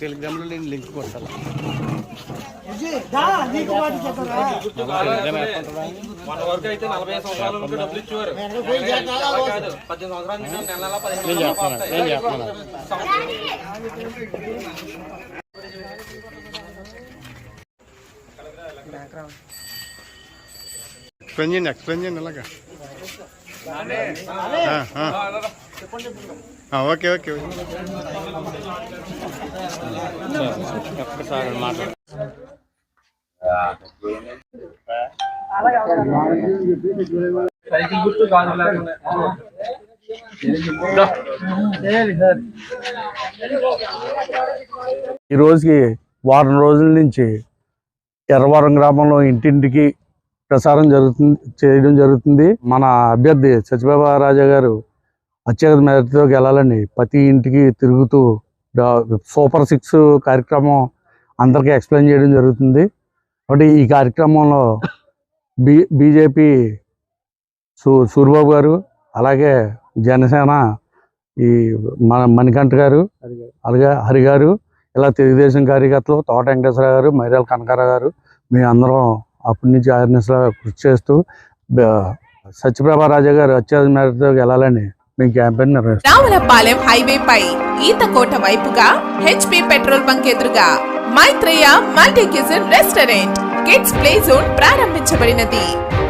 టెలిగ్రామ్లో నేను లింక్ కొట్టాలి మన వరకు అయితే నలభై ఐదు సంవత్సరాలు డబ్బులు ఇచ్చేవారు పద్దెనిమిది సంవత్సరాల నుంచి నెల నెల పదిహేను నేను ఎక్స్ప్లెయిన్ చేయండి ఎక్స్ప్లెయిన్ చేయండి అలాగా. ఓకే ఓకే ఒక్కసారి మాట్లాడు సైకిల్ గుర్తు ఈ రోజుకి వారం రోజుల నుంచి ఎర్రవరం గ్రామంలో ఇంటింటికి ప్రసారం జరుగుతుంది చేయడం జరుగుతుంది. మన అభ్యర్థి సత్యబాబా రాజా గారు అత్యధిక మేరతో గెలాలని ప్రతి ఇంటికి తిరుగుతూ సూపర్ సిక్స్ కార్యక్రమం అందరికీ ఎక్స్ప్లెయిన్ చేయడం జరుగుతుంది. కాబట్టి ఈ కార్యక్రమంలో బీ బీజేపీ సూ సూరిబాబు గారు అలాగే జనసేన ఈ మన మణికంఠ గారు. అలాగే హరి గారు ఇలా తెలుగుదేశం కార్యకర్తలు తోట వెంకటేశ్వర గారు మైరాల కనకారావు గారు మేము అందరం అప్పటి నుంచి అవేర్నెస్లో కృషి చేస్తూ సత్యప్రభా రాజా గారు అత్యధిక మేరతో వెళ్ళాలని మేము క్యాంపెయిన్ నిర్వహిస్తాం రావులపాలెం హైవే పై ఈతకోట వైపుగా హెచ్పి పెట్రోల్ బంక్ ఎదురుగా Maitreya multi kitchen restaurant kids play zone ప్రారంభించబడినది.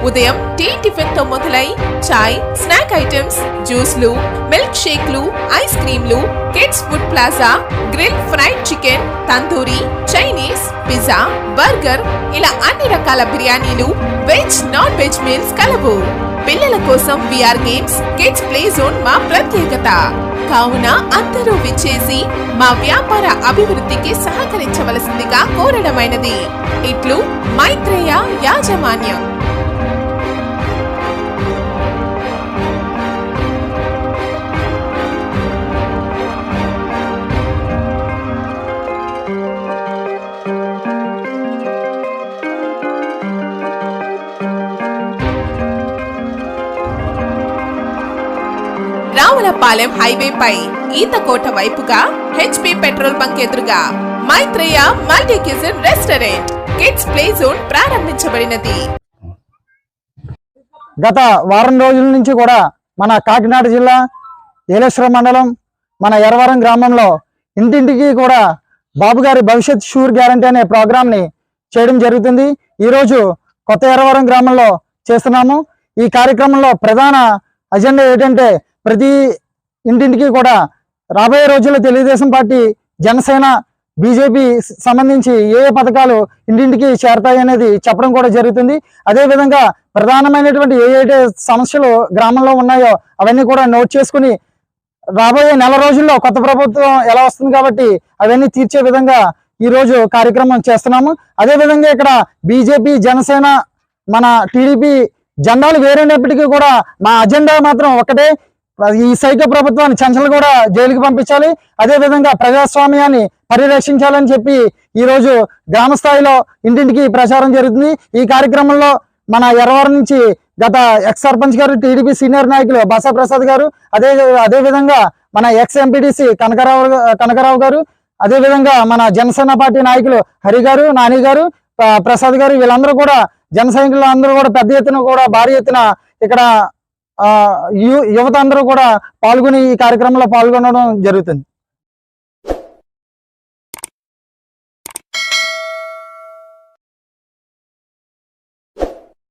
ఉదయం టీ టిఫిన్తో మొదలై చాయ్ స్నాక్ ఐటమ్స్ జ్యూస్లు మిల్క్ షేక్లు ice క్రీంలు kids food plaza grill fried chicken tandoori Chinese pizza burger ఇలా అన్ని రకాల బిర్యానీలు వెజ్ నాన్ వెజ్ మీల్స్ కలవు. పిల్లల కోసం VR games kids play zone మా ప్రత్యేకత. కావున అందరూ విచ్చేసి మా వ్యాపార అభివృద్ధికి సహకరించవలసిందిగా కోరడమైనది. ఇట్లు మైత్రేయ యాజమాన్యం. రావులపాలెం హైవే పై ఈతకోట వైపుగా హెచ్పి పెట్రోల్ బంక్ ఎదురుగా Maitreya multi kitchen restaurant. Kids play zone ప్రారంభించబడినది. గత వారం రోజుల నుంచి కూడా మన కాకినాడ జిల్లా ఏలేశ్వరం మండలం మన ఎరవరం గ్రామంలో ఇంటింటికి కూడా బాబు గారి భవిష్యత్ షూర్ గ్యారంటీ అనే ప్రోగ్రామ్ని చేయడం జరుగుతుంది. ఈరోజు కొత్త ఎర్రవరం గ్రామంలో చేస్తున్నాము. ఈ కార్యక్రమంలో ప్రధాన అజెండా ఏంటంటే ప్రతి ఇంటింటికి కూడా రాబోయే రోజుల్లో తెలుగుదేశం పార్టీ జనసేన బీజేపీ సంబంధించి ఏ ఏ పథకాలు ఇంటింటికి చేరతాయి అనేది చెప్పడం కూడా జరుగుతుంది. అదే విధంగా ప్రధానమైనటువంటి ఏ ఏ సమస్యలు గ్రామంలో ఉన్నాయో అవన్నీ కూడా నోట్ చేసుకుని రాబోయే నెల రోజుల్లో కొత్త ప్రభుత్వం ఎలా వస్తుంది కాబట్టి అవన్నీ తీర్చే విధంగా ఈ రోజు కార్యక్రమం చేస్తున్నాము. అదేవిధంగా ఇక్కడ బీజేపీ జనసేన మన టీడీపీ జెండాలు వేరైనప్పటికీ కూడా మా అజెండా మాత్రం ఒకటే. ఈ సైక ప్రభుత్వాన్ని చంచలు కూడా జైలుకి పంపించాలి. అదే విధంగా ప్రజాస్వామ్యాన్ని పరిరక్షించాలని చెప్పి ఈ రోజు గ్రామ స్థాయిలో ఇంటింటికి ప్రచారం జరుగుతుంది. ఈ కార్యక్రమంలో మన ఎర్రవరం నుంచి గత ఎక్స్ సర్పంచ్ గారు టీడీపీ సీనియర్ నాయకులు బసా ప్రసాద్ గారు అదే అదే విధంగా మన ఎక్స్ ఎంపీటీసీ కనకరావు కనకరావు గారు అదే విధంగా మన జనసేన పార్టీ నాయకులు హరి గారు నాని గారు ప్రసాద్ గారు వీళ్ళందరూ కూడా జన సైనికులు అందరూ కూడా పెద్ద ఎత్తున కూడా భారీ ఎత్తున ఇక్కడ యువత అందరూ కూడా పాల్గొని ఈ కార్యక్రమంలో పాల్గొనడం జరుగుతుంది.